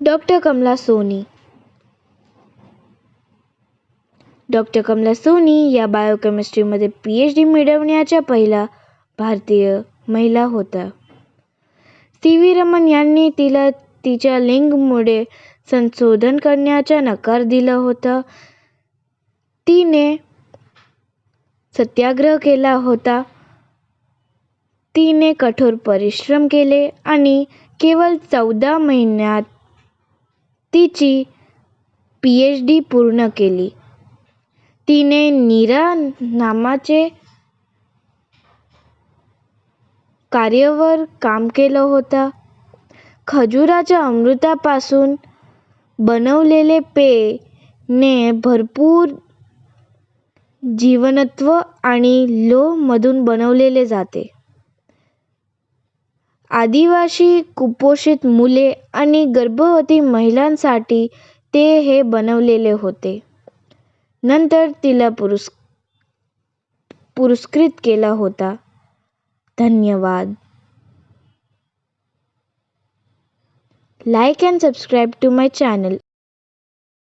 Doctor Kamala Soni. Doctor Kamala Soni या बायोकेमिस्ट्रीमध्ये P H D मिळवण्याच्या पहिल्या भारतीय महिला होत्या सी व्ही रमन यांनी तिला तिच्या लिंगमुळे संशोधन करण्याचा नकार दिला होता. तिने सत्याग्रह केला होता. तिने कठोर परिश्रम केले आणि केवळ चौदा महिन्यात तिची पी एच डी पूर्ण केली. तिने नीरा नामाचे कार्यावर काम केलं होतं. खजुराच्या अमृतापासून बनवलेले पेय ने भरपूर जीवनसत्व आणि लोहमधून बनवलेले जाते. आदिवासी कुपोषित मुले आणि गर्भवती महिलांसाठी ते हे बनवलेले होते. नंतर तिला पुरस् पुरस्कृत केला होता. धन्यवाद. Like and subscribe to my channel.